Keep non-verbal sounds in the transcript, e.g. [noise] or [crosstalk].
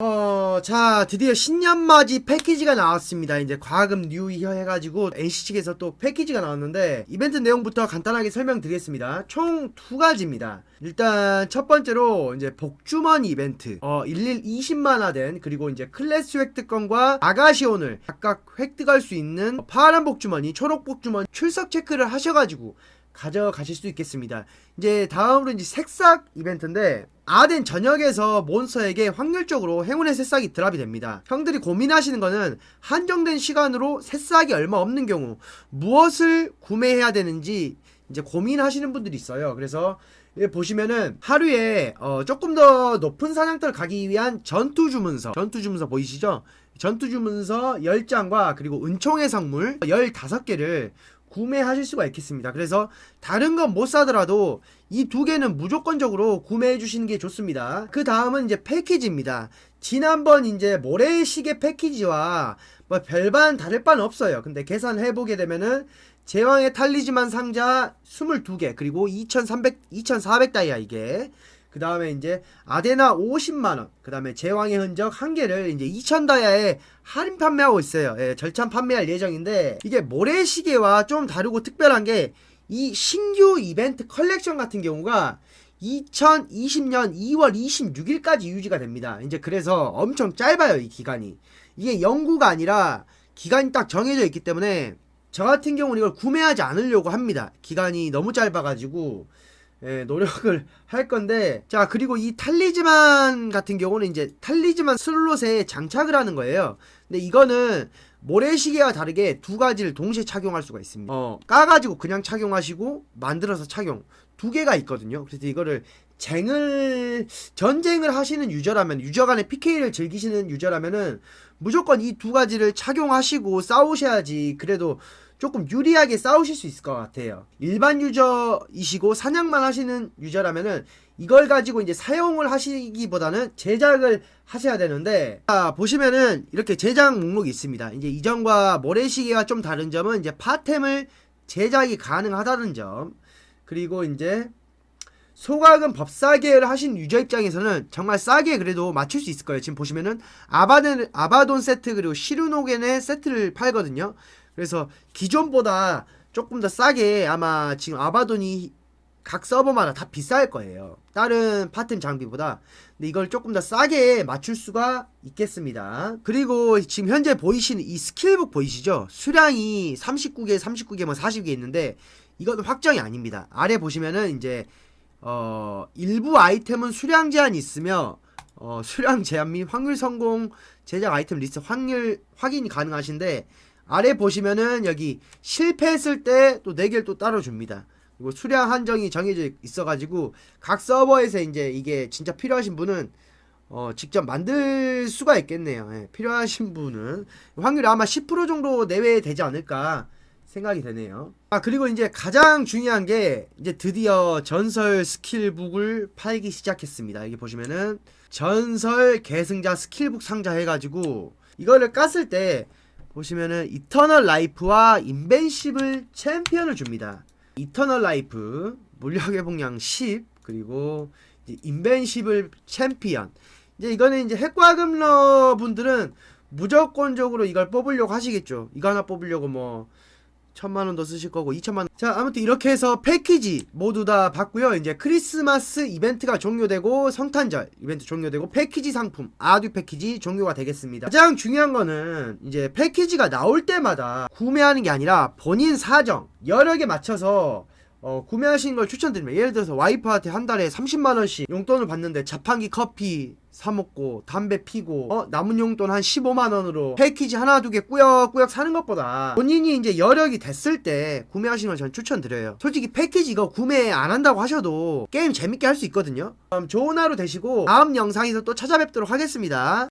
어, 자, 드디어 신년맞이 패키지가 나왔습니다. 이제 과금 뉴 이어 해가지고 NC 측에서 또 패키지가 나왔는데 이벤트 내용부터 간단하게 설명드리겠습니다. 총 두 가지입니다. 일단 첫 번째로 이제 복주머니 이벤트, 어, 일일 20만화 된 그리고 이제 클래스 획득권과 아가시온을 각각 획득할 수 있는 파란 복주머니, 초록 복주머니 출석 체크를 하셔가지고 가져가실 수 있겠습니다. 이제 다음으로 이제 새싹 이벤트인데 아덴 전역에서 몬스터에게 확률적으로 행운의 새싹이 드랍이 됩니다. 형들이 고민하시는 거는 한정된 시간으로 새싹이 얼마 없는 경우 무엇을 구매해야 되는지 이제 고민하시는 분들이 있어요. 그래서 여기 보시면은 하루에 어 조금 더 높은 사냥터를 가기 위한 전투 주문서, 전투 주문서 보이시죠? 전투 주문서 10장과 그리고 은총의 성물 15개를 구매하실 수가 있겠습니다. 그래서 다른 건 못 사더라도 이 두 개는 무조건적으로 구매해 주시는 게 좋습니다. 그 다음은 이제 패키지입니다. 지난번 이제 모래시계 패키지와 뭐 별반 다를 바는 없어요. 근데 계산해 보게 되면은 제왕의 탈리지만 상자 22개 그리고 2300 2400 다이아 이게 그 다음에 이제 아데나 50만원 그 다음에 제왕의 흔적 한 개를 이제 2000다이아에 할인 판매하고 있어요. 예, 절찬 판매할 예정인데 이게 모래시계와 좀 다르고 특별한 게 이 신규 이벤트 컬렉션 같은 경우가 2020년 2월 26일까지 유지가 됩니다. 이제 그래서 엄청 짧아요 이 기간이. 이게 영구가 아니라 기간이 딱 정해져 있기 때문에 저 같은 경우는 이걸 구매하지 않으려고 합니다. 기간이 너무 짧아가지고 예, 노력을 [laughs] 할 건데 자 그리고 이 탈리즈만 같은 경우는 이제 탈리즈만 슬롯에 장착을 하는 거예요. 근데 이거는 모래시계와 다르게 두 가지를 동시에 착용할 수가 있습니다. 어. 까가지고 그냥 착용하시고 만들어서 착용. 두 개가 있거든요. 그래서 이거를 쟁을 전쟁을 하시는 유저라면 유저 간의 PK를 즐기시는 유저라면은 무조건 이 두 가지를 착용하시고 싸우셔야지 그래도 조금 유리하게 싸우실 수 있을 것 같아요. 일반 유저이시고 사냥만 하시는 유저라면은 이걸 가지고 이제 사용을 하시기보다는 제작을 하셔야 되는데 자, 보시면은 이렇게 제작 목록이 있습니다. 이제 이전과 모래시계와 좀 다른 점은 이제 파템을 제작이 가능하다는 점 그리고 이제 소각은 법사계를 하신 유저 입장에서는 정말 싸게 그래도 맞출 수 있을 거예요. 지금 보시면은 아바돈, 아바돈 세트 그리고 시르노겐의 세트를 팔거든요. 그래서 기존보다 조금 더 싸게 아마 지금 아바돈이 각 서버마다 다 비쌀 거예요. 다른 파템 장비보다. 근데 이걸 조금 더 싸게 맞출 수가 있겠습니다. 그리고 지금 현재 보이시는 이 스킬북 보이시죠? 수량이 39개, 39개, 뭐 40개 있는데 이건 확정이 아닙니다. 아래 보시면은 이제 어 일부 아이템은 수량 제한이 있으며 어 수량 제한 및 확률 성공 제작 아이템 리스트 확률 확인이 가능하신데 아래 보시면은 여기 실패했을 때 또 4개를 또 따로 줍니다. 그리고 수량 한정이 정해져 있어가지고 각 서버에서 이제 이게 진짜 필요하신 분은 어 직접 만들 수가 있겠네요. 예, 필요하신 분은 확률이 아마 10% 정도 내외 되지 않을까 생각이 되네요. 아 그리고 이제 가장 중요한 게 이제 드디어 전설 스킬북을 팔기 시작했습니다. 여기 보시면은 전설 계승자 스킬북 상자 해가지고 이거를 깠을 때 보시면은 이터널 라이프와 인벤시블 챔피언을 줍니다. 이터널 라이프 물력 회복량 10 그리고 인벤시블 챔피언 이제 이거는 이제 핵과금러 분들은 무조건적으로 이걸 뽑으려고 하시겠죠. 이거 하나 뽑으려고 뭐 천만 원 더 쓰실 거고 2천만 원. 자, 아무튼 이렇게 해서 패키지 모두 다 받고요. 이제 크리스마스 이벤트가 종료되고 성탄절 이벤트 종료되고 패키지 상품 아듀 패키지 종료가 되겠습니다. 가장 중요한 거는 이제 패키지가 나올 때마다 구매하는 게 아니라 본인 사정 개 맞춰서 어, 구매하시는 걸 추천드립니다. 예를 들어서 와이프한테 한 달에 30만원씩 용돈을 받는데 자판기 커피 사먹고 담배 피고 어, 남은 용돈 한 15만원으로 패키지 하나 두 개 꾸역꾸역 사는 것보다 본인이 이제 여력이 됐을 때 구매하시는 걸전 추천드려요. 솔직히 패키지 이거 구매 안 한다고 하셔도 게임 재밌게 할 수 있거든요. 그럼 좋은 하루 되시고 다음 영상에서 또 찾아뵙도록 하겠습니다.